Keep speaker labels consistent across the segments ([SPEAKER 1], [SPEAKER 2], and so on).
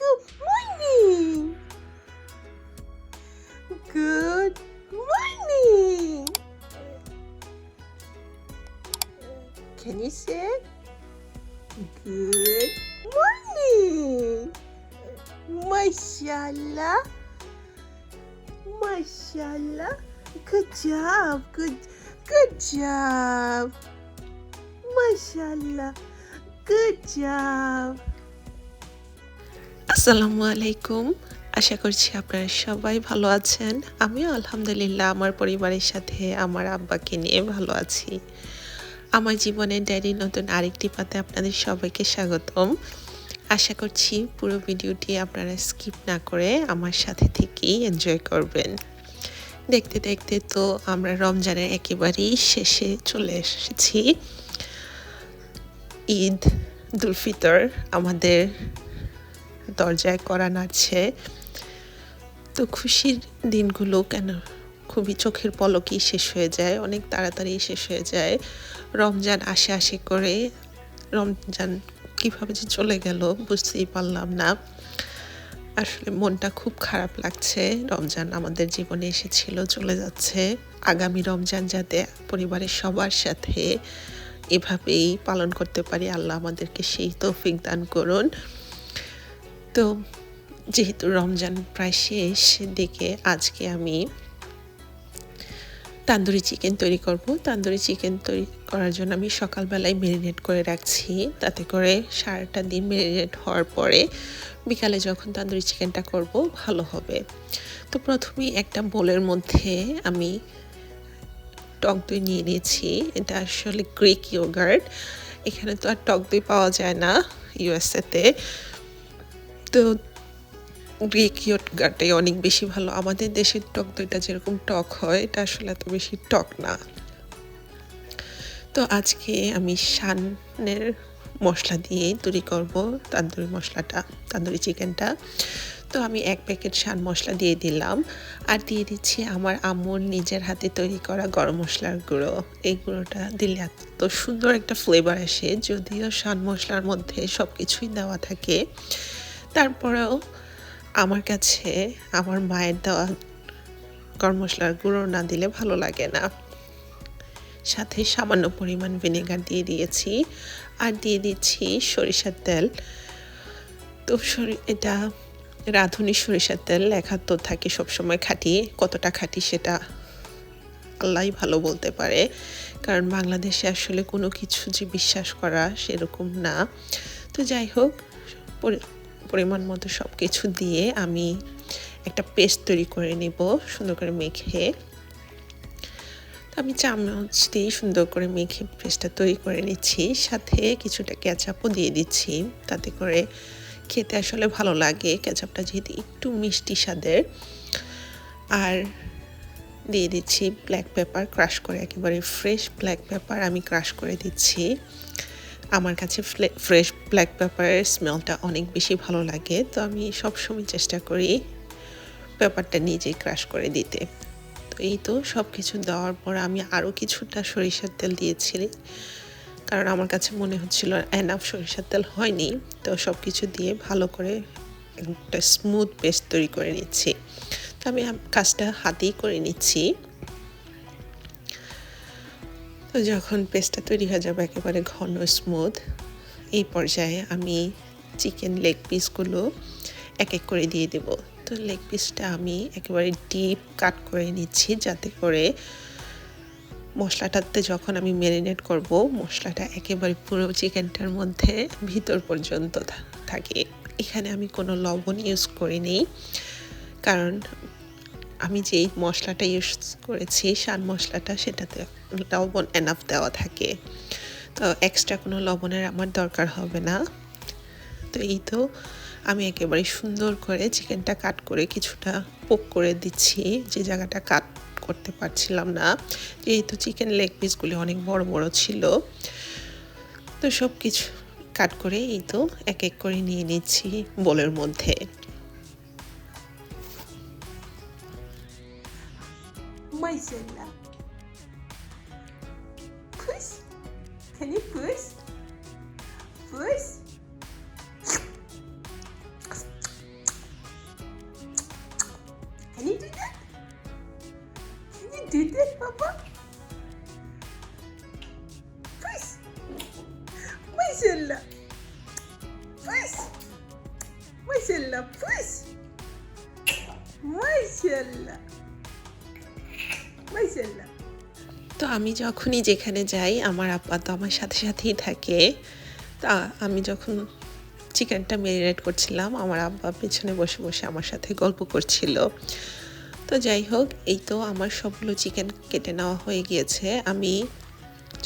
[SPEAKER 1] Good morning. Good morning. Can you say? Good morning. Mashallah. Mashallah. Good job. Good good job. Mashallah. Good job. আসসালামু আলাইকুম। আশা করছি আপনারা সবাই ভালো আছেন। আমিও আলহামদুলিল্লাহ আমার পরিবারের সাথে, আমার আব্বাকে নিয়ে ভালো আছি। আমার জীবনের ড্যাডি নতুন আরেকটি পাতে আপনাদের সবাইকে স্বাগতম। আশা করছি পুরো ভিডিওটি আপনারা স্কিপ না করে আমার সাথে থেকেই এনজয় করবেন। দেখতে দেখতে তো আমরা রমজানের একেবারেই শেষে চলে এসেছি। ঈদ, দুলফিতর আমাদের দরজায় করা নাড়ছে তো খুশির দিনগুলো কেন? খুবই চোখের পলকই শেষ হয়ে যায়, অনেক তাড়াতাড়ি শেষ হয়ে যায়। রমজান আসে আসে করে, রমজান কীভাবে যে চলে গেল বুঝতেই পারলাম না। আসলে মনটা খুব খারাপ লাগছে, রমজান আমাদের জীবনে এসেছিল, চলে যাচ্ছে। আগামী রমজান যাতে পরিবারের সবার সাথে এভাবেই পালন করতে পারি, আল্লাহ আমাদেরকে সেই তৌফিক দান করুন। তো যেহেতু রমজান প্রায় শেষ দিকে আজকে আমি তান্দুরি চিকেন তৈরি করব। তান্দুরি চিকেন তৈরি করার জন্য আমি সকালবেলায় মেরিনেট করে রাখছি। তাতে করে সারাটা দিন মেরিনেট হওয়ার পরে বিকালে যখন তান্দুরি চিকেনটা করব, ভালো হবে। তো প্রথমেই একটা বোলের মধ্যে আমি টক দই নিয়ে নিয়েছি। এটা আসলে গ্রিক ইয়োগার্ট এখানে তো আর টক দই পাওয়া যায় না ইউএসএতে। তো গ্রিক ইয়োগার্টটাই অনেক বেশি ভালো? আমাদের দেশের টক দইটা যেরকম টক হয়, এটা আসলে এত বেশি টক না। তো আজকে আমি শানের মশলা দিয়ে তৈরি করব, তান্দুরি মশলাটা, তান্দুরি চিকেনটা। তো আমি এক প্যাকেট শান মশলা দিয়ে দিলাম, আর দিয়ে দিচ্ছি আমার আম্মুর নিজের হাতে তৈরি করা গরম মশলার গুঁড়ো। এই গুঁড়োটা দিলে এত সুন্দর একটা ফ্লেভার আসে, যদিও শান মশলার মধ্যে সব কিছুই দেওয়া থাকে। তারপরেও আমার কাছে আমার মায়ের দেওয়া গরম মশলার গুঁড়ো না দিলে ভালো লাগে না। সাথে সামান্য পরিমাণ ভিনেগার দিয়ে দিয়েছি। আর দিয়ে দিচ্ছি সরিষার তেল। তো এটা রাঁধুনি সরিষার তেল লেখা তো থাকে সবসময় খাটি। কতটা খাটি সেটা আল্লাহ ভালো বলতে পারে। কারণ বাংলাদেশে আসলে কোনো কিছু যে বিশ্বাস করা সেরকম না। তো যাই হোক পরিমাণ মতো সব কিছু দিয়ে আমি একটা পেস্ট তৈরি করে নেব, সুন্দর করে মেখে। আমি চামচ দিয়ে সুন্দর করে মেখে পেস্টটা তৈরি করে নিচ্ছি, সাথে কিছুটা ক্যাচাপও দিয়ে দিচ্ছি, তাতে করে খেতে আসলে ভালো লাগে। ক্যাচাপটা যেহেতু একটু মিষ্টি স্বাদের। আর দিয়ে দিচ্ছি ব্ল্যাক পেপার ক্রাশ করে, একেবারে ফ্রেশ ব্ল্যাক পেপার আমি ক্রাশ করে দিচ্ছি। আমার কাছে ফ্রেশ ব্ল্যাক পেপারের স্মেলটা অনেক বেশি ভালো লাগে, তো আমি সবসময় চেষ্টা করি পেপারটা নিজেই ক্রাশ করে দিতে। তো এই তো সব কিছু দেওয়ার পর আমি আরও কিছুটা সরিষার তেল দিয়েছি কারণ আমার কাছে মনে হচ্ছিল এনাফ সরিষার তেল হয়নি, তো সব কিছু দিয়ে ভালো করে একটা স্মুথ পেস্ট তৈরি করে নিচ্ছি। তো আমি, কাজটা হাতেই করে নিচ্ছি। তো যখন পেস্টটা তৈরি হয়ে যাবে একেবারে ঘন স্মুথ এই পর্যায়ে আমি চিকেন লেগ পিসগুলো এক এক করে দিয়ে দেব। তো লেগ পিসটা আমি একেবারে ডিপ কাট করে নিচ্ছি যাতে করে মশলাটাতে যখন আমি ম্যারিনেট করব, মশলাটা একেবারে পুরো চিকেনটার মধ্যে ভিতর পর্যন্ত থাকে। এখানে আমি কোনো লবণ ইউজ করিনি, কারণ আমি যেই মশলাটা ইউজ করেছি শান মশলাটা, সেটাতে লবণ এনাফ দেওয়া থাকে। তো এক্সট্রা কোনো লবণের আমার দরকার হবে না। তো এই তো আমি একেবারে সুন্দর করে চিকেনটা কাট করে কিছুটা পোক করে দিচ্ছি। যে জায়গাটা কাট করতে পারছিলাম না। যেহেতু চিকেন লেগ পিসগুলি অনেক বড় বড় ছিল। তো সব কিছু কাট করে এই তো এক এক করে নিয়ে নিচ্ছি বোলের মধ্যে। Push! Can you
[SPEAKER 2] push? Push!
[SPEAKER 1] আমি যখনই যেখানে যাই, আমার আব্বা তো আমার সাথে সাথেই থাকে। তা আমি যখন চিকেনটা ম্যারিনেট করছিলাম, আমার আব্বা পেছনে বসে বসে আমার সাথে গল্প করছিল। তো যাই হোক, এই তো আমার সবগুলো চিকেন কেটে নেওয়া হয়ে গিয়েছে। আমি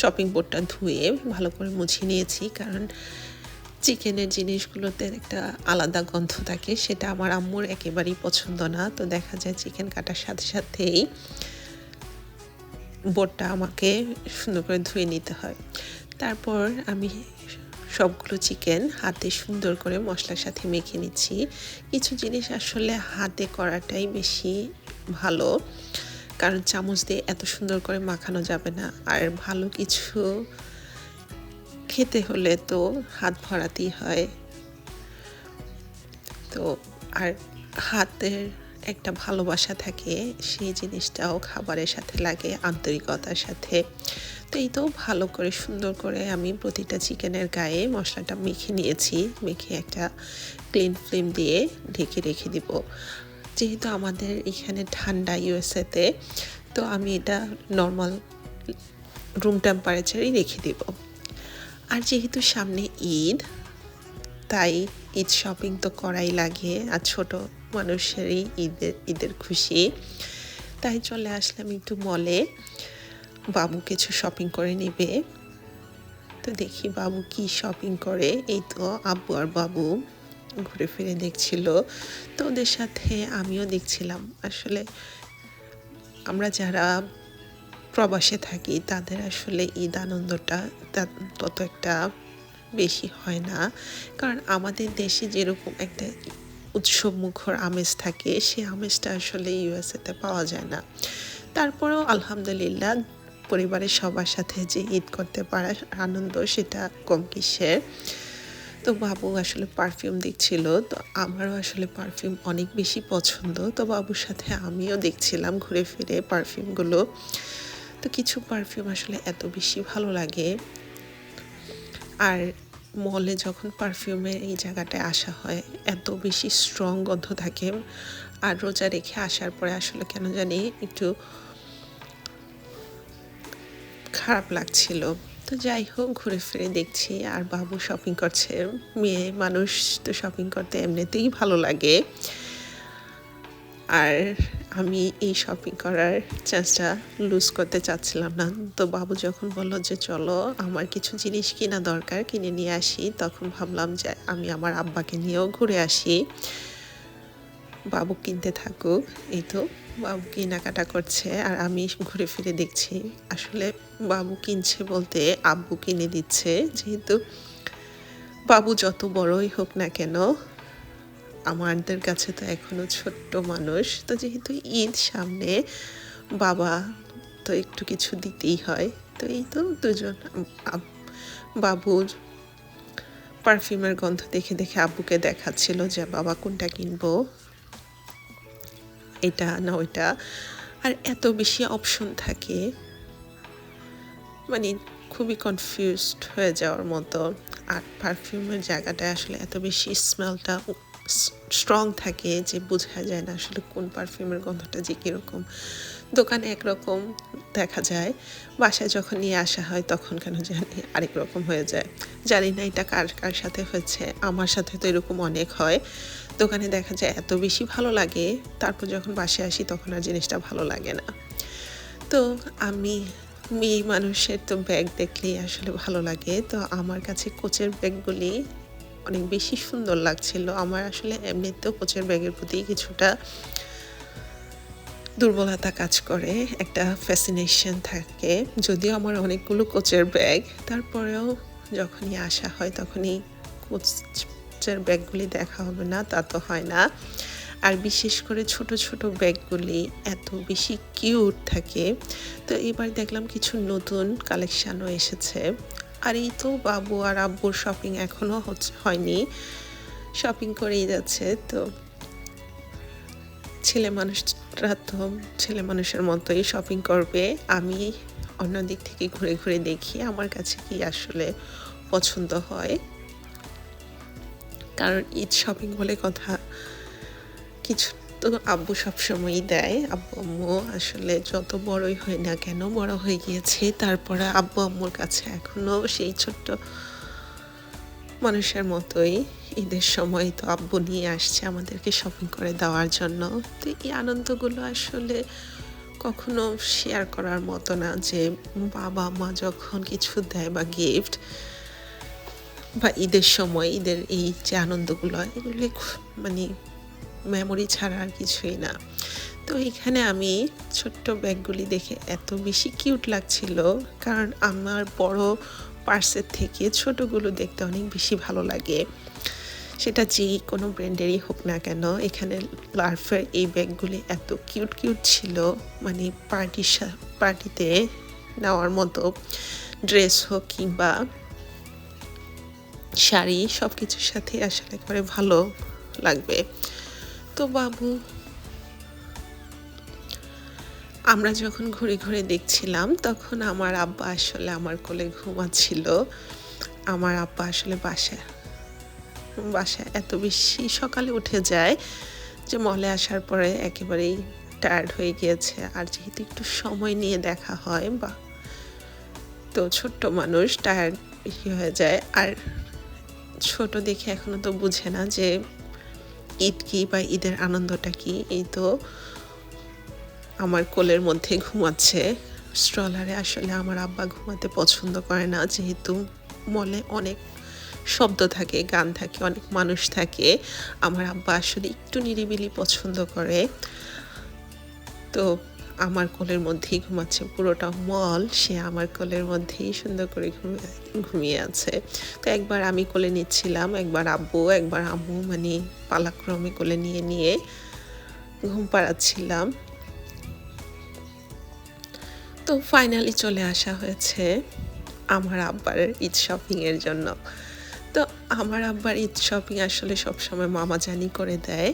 [SPEAKER 1] চপিং বোর্ডটা ধুয়ে ভালো করে মুছিয়ে নিয়েছি, কারণ চিকেনের জিনিসগুলোতে একটা আলাদা গন্ধ থাকে, সেটা আমার আম্মুর একেবারেই পছন্দ না। তো দেখা যায় চিকেন কাটার সাথে সাথেই বোটটা আমাকে সুন্দর করে ধুয়ে নিতে হয়। তারপর আমি সবগুলো চিকেন হাতে সুন্দর করে মশলার সাথে মেখে নিচ্ছি। কিছু জিনিস আসলে হাতে করাটাই বেশি ভালো, কারণ চামচ দিয়ে এত সুন্দর করে মাখানো যাবে না। আর ভালো কিছু খেতে হলে তো হাত ভরাতেই হয়। তো আর হাতের একটা ভালোবাসা থাকে, সেই জিনিসটাও খাবারের সাথে লাগে, আন্তরিকতার সাথে। তো এই তো ভালো করে, সুন্দর করে আমি প্রতিটা চিকেনের গায়ে মশলাটা মেখে নিয়েছি। মেখে একটা ক্লিন ফ্লেম দিয়ে ঢেকে রেখে দিব। যেহেতু আমাদের এখানে ঠান্ডা ইউএসএতে তো আমি এটা নর্মাল রুম টেম্পারেচারেই রেখে দিব। আর যেহেতু সামনে ঈদ, তাই ঈদ শপিং তো করাই লাগে আর ছোট মানুষেরই ঈদের ঈদের খুশি। তাই চলে আসলাম একটু মলে বাবু কিছু শপিং করে নেবে। তো দেখি বাবু কি শপিং করে। এই তো আব্বু আর বাবু ঘুরে ফিরে দেখছিল। তো ওদের সাথে আমিও দেখছিলাম। আসলে আমরা যারা প্রবাসে থাকি তাদের আসলে ঈদ আনন্দটা তত একটা বেশি হয় না। কারণ আমাদের দেশে যেরকম একটা উৎসব মুখর আমেজ থাকে, সে আমেজটা আসলে ইউএসএতে পাওয়া যায় না। তারপরেও আলহামদুলিল্লাহ পরিবারের সবার সাথে যে ঈদ করতে পারার আনন্দ সেটা কম কিসের। তো বাবু আসলে পারফিউম দেখছিল, তো আমারও আসলে পারফিউম অনেক বেশি পছন্দ। তো বাবুর সাথে আমিও দেখছিলাম ঘুরে ফিরে পারফিউমগুলো তো কিছু পারফিউম আসলে এত বেশি ভালো লাগে। আর মলে যখন পারফিউমে এই জায়গাটায় আসা হয়, এত বেশি স্ট্রং গন্ধ থাকে আর রোজা রেখে আসার পরে আসলে কেন জানি একটু খারাপ লাগছিল। তো যাই হোক, ঘুরে ফিরে দেখছি আর বাবু শপিং করছে। মেয়ে মানুষ তো শপিং করতে এমনিতেই ভালো লাগে। আর আমি এই শপিং করার চান্সটা লুজ করতে চাচ্ছিলাম না। তো বাবু যখন বলল যে, চলো, আমার কিছু জিনিস কিনা দরকার, কিনে নিয়ে আসি। তখন ভাবলাম যে, আমি আমার আব্বাকে নিয়েও ঘুরে আসি। বাবু কিনতে থাকুক। এই তো বাবু কেনাকাটা করছে আর আমি ঘুরে ফিরে দেখছি। আসলে বাবু কিনছে বলতে আব্বু কিনে দিচ্ছে। যেহেতু বাবু যত বড়ই হোক না কেন আমাদের কাছে তো এখনও ছোট্ট মানুষ। তো যেহেতু ঈদ সামনে, বাবা তো একটু কিছু দিতেই হয়। তো এই তো দুজন বাবুর পারফিউমের গন্ধ দেখে দেখে আব্বুকে দেখাচ্ছিল যে, বাবা, কোনটা কিনবো? এটা না ওইটা আর এত বেশি অপশন থাকে। মানে খুবই কনফিউজড হয়ে যাওয়ার মতো। আর পারফিউমের জায়গাটায় আসলে এত বেশি স্মেলটা স্ট্রং থাকে যে বোঝা যায় না আসলে কোন পারফিউমের গন্ধটা যে কীরকম। দোকানে একরকম দেখা যায়, বাসায় যখন নিয়ে আসা হয় তখন কেন জানি আরেক রকম হয়ে যায়। জানি না এটা কার কার সাথে হয়েছে, আমার সাথে তো এরকম অনেক হয়। দোকানে দেখা যায় এত বেশি ভালো লাগে, তারপর যখন বাসায় আসি তখন আর জিনিসটা ভালো লাগে না। তো আমি মেয়ে মানুষের তো ব্যাগ দেখলেই আসলে ভালো লাগে। তো আমার কাছে কোচের ব্যাগগুলি অনেক বেশি সুন্দর লাগছিল। আমার আসলে এমনিতেও কোচের ব্যাগের প্রতি কিছুটা দুর্বলতা কাজ করে, একটা ফ্যাসিনেশন থাকে। যদিও আমার অনেকগুলো কোচের ব্যাগ, তারপরেও যখনই আসা হয় তখনই কোচের ব্যাগগুলি দেখা হবে না, তা তো হয় না। আর বিশেষ করে ছোট ছোট ব্যাগগুলি এত বেশি কিউট থাকে। তো এবার দেখলাম কিছু নতুন কালেকশানও এসেছে। আর এই তো বাবু আর আব্বুর শপিং এখনও হচ্ছে, হয়নি। শপিং করেই যাচ্ছে, তো ছেলে মানুষরা তো ছেলে মানুষের মতোই শপিং করবে। আমি অন্য দিক থেকে ঘুরে ঘুরে দেখি আমার কাছে কি আসলে পছন্দ হয়। কারণ ঈদ শপিং বলে কথা কিছু তো আব্বু সবসময়ই দেয়। আব্বু আম্মু আসলে যত বড়ই হয় না কেন বড় হয়ে গিয়েছে, তারপরে আব্বু আম্মুর কাছে এখনও সেই ছোট্ট মানুষের মতোই ঈদের সময় তো আব্বু নিয়ে আসছে আমাদেরকে শপিং করে দেওয়ার জন্য। তো এই আনন্দগুলো আসলে কখনো শেয়ার করার মতো না যে বাবা মা যখন কিছু দেয় বা গিফট বা ঈদের সময়, ঈদের এই যে আনন্দগুলো, এগুলি মানে মেমোরি ছাড়া আর কিছুই না। তো এখানে আমি ছোট্ট ব্যাগগুলি দেখে এত বেশি কিউট লাগছিল, কারণ আমার বড় পার্সের থেকে ছোটগুলো দেখতে অনেক বেশি ভালো লাগে। সেটা যেই কোনো ব্র্যান্ডেরই হোক না কেন, এখানে লার্ফের এই ব্যাগগুলি এত কিউট কিউট ছিল। মানে পার্টির পার্টিতে নেওয়ার মতো ড্রেস হোক কিংবা শাড়ি সব কিছুর সাথে আসলে করে ভালো লাগবে। তো বাবু, আমরা যখন ঘুরে ঘুরে দেখছিলাম, তখন আমার আব্বা আসলে আমার কোলে ঘুমাচ্ছিল। আমার আব্বা আসলে বাসায় বাসায় এত বেশি সকালে উঠে যায় যে মলে আসার পরে একেবারেই টায়ার্ড হয়ে গিয়েছে। আর যেহেতু একটু সময় নিয়ে দেখা হয়, বা তো ছোট্ট মানুষ টায়ার্ড বেশি হয়ে যায়। আর ছোট দেখে এখনও তো বুঝে না যে ঈদ কি বা ঈদের আনন্দটা কি, এই তো আমার কোলের মধ্যে ঘুমাচ্ছে। স্ট্রলারে আসলে আমার আব্বা ঘুমাতে পছন্দ করে না, যেহেতু মলে অনেক শব্দ থাকে, গান থাকে, অনেক মানুষ থাকে। আমার আব্বা আসলে একটু নিরিবিলি পছন্দ করে। তো আমার কোলের মধ্যেই ঘুমাচ্ছে। পুরোটা মল সে আমার কোলের মধ্যেই সুন্দর করে ঘুমিয়ে আছে। তো একবার আমি কোলে নিচ্ছিলাম, একবার আব্বু, একবার আম্মু মানে পালাক্রমে কোলে নিয়ে নিয়ে ঘুম পাড়াচ্ছিলাম। তো ফাইনালি চলে আসা হয়েছে আমার আব্বার ঈদ শপিংয়ের জন্য। তো আমার আব্বার ঈদ শপিং আসলে সবসময় মামা জানি করে দেয়।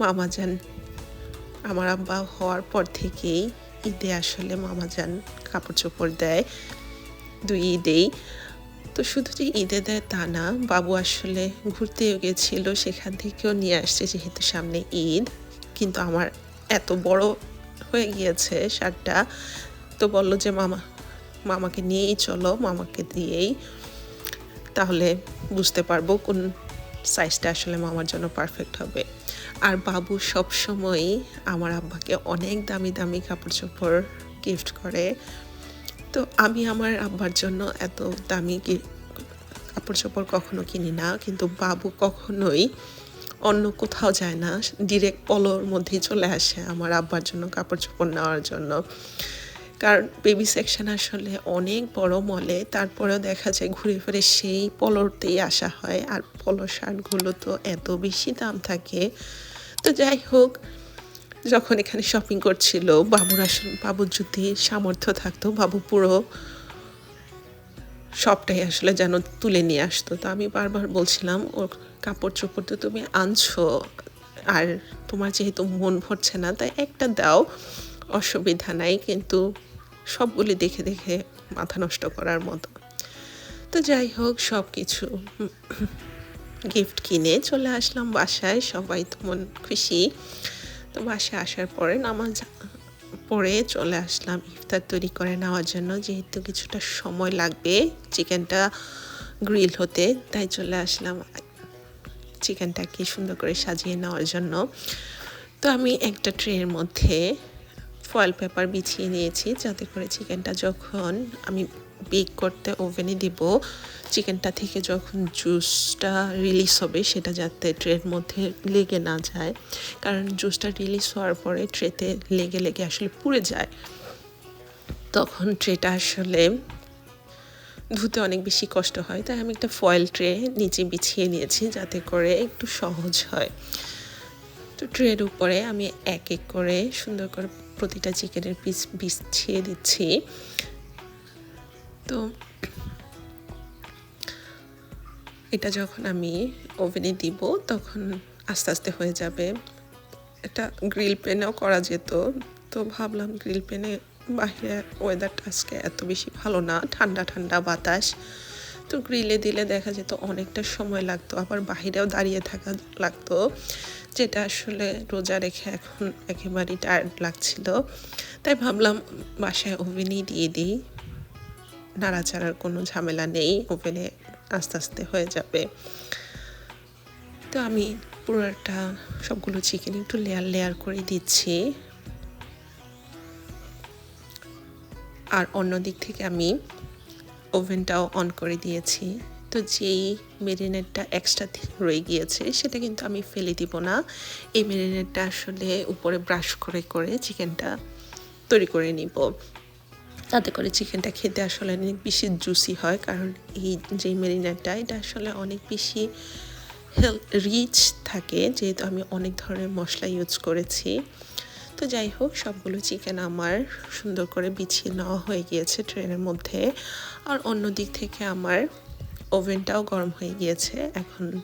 [SPEAKER 1] মামা জান আমার আব্বা হওয়ার পর থেকেই ঈদে আসলে মামা যান কাপড় চোপড় দেয়, দুই ঈদেই। তো শুধু যে ঈদে দেয় তা না, বাবু আসলে ঘুরতেও গেছিল, সেখান থেকেও নিয়ে আসছে যেহেতু সামনে ঈদ। কিন্তু আমার এত বড় হয়ে গিয়েছে শার্টটা তো বলল যে, মামা, মামাকে নিয়েই চলো, মামাকে দিয়েই। তাহলে বুঝতে পারব কোন সাইজটা আসলে মামার জন্য পারফেক্ট হবে। আর বাবু সব সময়ই আমার আব্বাকে অনেক দামি দামি কাপড় চোপড় গিফট করে। তো আমি আমার আব্বার জন্য এত দামি কাপড় চোপড় কখনো কিনি না, কিন্তু বাবু কখনোই অন্য কোথাও যায় না ডিরেক্ট পলোর মধ্যেই চলে আসে আমার আব্বার জন্য কাপড় চোপড় নেওয়ার জন্য। কারণ বেবি সেকশন আসলে অনেক বড় মলে তারপরেও দেখা যায় ঘুরে ফিরে সেই পলোরতেই আসা হয়। আর পলো শার্টগুলো তো এত বেশি দাম থাকে। তো যাই হোক, যখন এখানে শপিং করছিল, বাবুর আসলে বাবুর যদি সামর্থ্য থাকতো, বাবু পুরো সবটাই আসলে যেন তুলে নিয়ে আসতো। তো আমি বারবার বলছিলাম, ওর কাপড় চোপড় তো তুমি আনছো, আর তোমার যেহেতু মন ভরছে না, তাই একটা দাও, অসুবিধা নাই। কিন্তু সবগুলি দেখে দেখে মাথা নষ্ট করার মতো। তো যাই হোক সব কিছু গিফট কিনে চলে আসলাম বাসায়। সবাই তো মন খুশি। তো বাসায় আসার পরে নামাজ পরে চলে আসলাম ইফতার তৈরি করে নেওয়ার জন্য। যেহেতু কিছুটা সময় লাগবে চিকেনটা গ্রিল হতে, তাই চলে আসলাম চিকেনটাকে সুন্দর করে সাজিয়ে নেওয়ার জন্য। তো আমি একটা ট্রের মধ্যে ফয়েল পেপার বিছিয়ে নিয়েছি, যাতে করে চিকেনটা যখন আমি বেক করতে ওভেনে দিব, চিকেনটা থেকে যখন জুসটা রিলিজ হবে, সেটা যাতে ট্রের মধ্যে লেগে না যায়। কারণ জুসটা রিলিজ হওয়ার পরে ট্রেতে লেগে লেগে আসলে পুড়ে যায়। তখন ট্রেটা আসলে ধুতে অনেক বেশি কষ্ট হয়, তাই আমি একটা ফয়েল ট্রে নিচে বিছিয়ে নিয়েছি, যাতে করে একটু সহজ হয়। তো ট্রের উপরে আমি এক এক করে সুন্দর করে প্রতিটা চিকেনের পিস বিছিয়ে দিচ্ছি। তো এটা যখন আমি ওভেনে দিব, তখন আস্তে আস্তে হয়ে যাবে। এটা গ্রিল পেনেও করা যেত, তো ভাবলাম গ্রিল পেনে বাইরে ওয়েদারটা আজকে এত বেশি ভালো না, ঠান্ডা ঠান্ডা বাতাস। তো গ্রিলে দিলে দেখা যেত অনেকটা সময় লাগতো। আবার বাহিরেও দাঁড়িয়ে থাকা লাগতো, যেটা আসলে রোজা রেখে এখন একেবারেই টায়ার্ড লাগছিল। তাই ভাবলাম বাসায় ওভেনই দিয়ে দিই। নাড়াচাড়ার কোনো ঝামেলা নেই, ওভেনে আস্তে আস্তে হয়ে যাবে। তো আমি পুরোটা সবগুলো চিকেন একটু লেয়ার লেয়ার করে দিচ্ছি। আর অন্য দিক থেকে আমি ওভেনটাও অন করে দিয়েছি। তো যেই মেরিনেটটা এক্সট্রা রয়ে গিয়েছে, সেটা কিন্তু আমি ফেলে দিব না। এই মেরিনেটটা আসলে উপরে ব্রাশ করে করে চিকেনটা তৈরি করে নিব। তাতে করে চিকেনটা খেতে আসলে অনেক বেশি জুসি হয়, কারণ এই যে মেরিনেটটা, এটা আসলে অনেক বেশি হেলথ রিচ থাকে। যেহেতু আমি অনেক ধরনের মশলা ইউজ করেছি। তো যাই হোক, সবগুলো চিকেন আমার সুন্দর করে বিছিয়ে নেওয়া হয়ে গিয়েছে ট্রেনের মধ্যে। আর অন্য দিক থেকে আমার ওভেনটাও গরম হয়ে গিয়েছে। এখন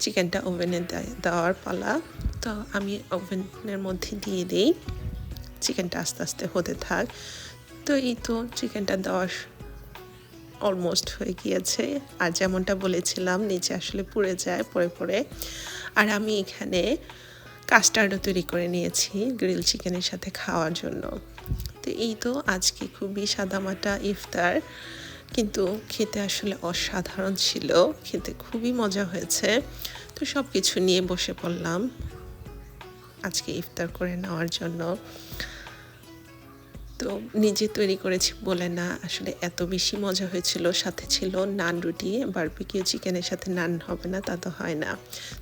[SPEAKER 1] চিকেনটা ওভেনে দেওয়ার পালা। তো আমি ওভেনের মধ্যে দিয়ে দিই। চিকেনটা আস্তে আস্তে হতে থাক। তো এই তো চিকেনটা দেওয়ার অলমোস্ট হয়ে গিয়েছে। আর যেমনটা বলেছিলাম, নিচে আসলে পুড়ে যায় পরে পরে আর আমি এখানে কাস্টার্ডও তৈরি করে নিয়েছি গ্রিল চিকেনের সাথে খাওয়ার জন্য। তো এই তো আজকে খুবই সাদামাটা ইফতার। কিন্তু খেতে আসলে অসাধারণ ছিল, খেতে খুবই মজা হয়েছে। তো সব কিছু নিয়ে বসে পড়লাম আজকে ইফতার করে নেওয়ার জন্য। তো নিজে তৈরি করেছি বলে না। আসলে এত বেশি মজা হয়েছিল, সাথে ছিল নান রুটি বারবিকিউ চিকেনের সাথে নান হবে না, তা তো হয় না।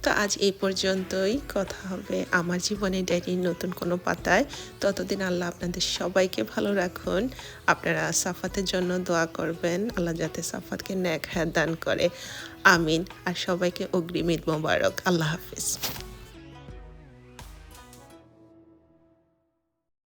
[SPEAKER 1] তো আজ এই পর্যন্তই, কথা হবে আমার জীবনে ডায়েরির নতুন কোনো পাতায়। ততদিন আল্লাহ আপনাদের সবাইকে ভালো রাখুন। আপনারা সাফাতের জন্য দোয়া করবেন, আল্লাহ যাতে সাফাতকে ন্যাক হ্যাঁ দান করে। আমিন। আর সবাইকে অগ্রিম ঈদ মোবারক। আল্লাহ হাফিজ।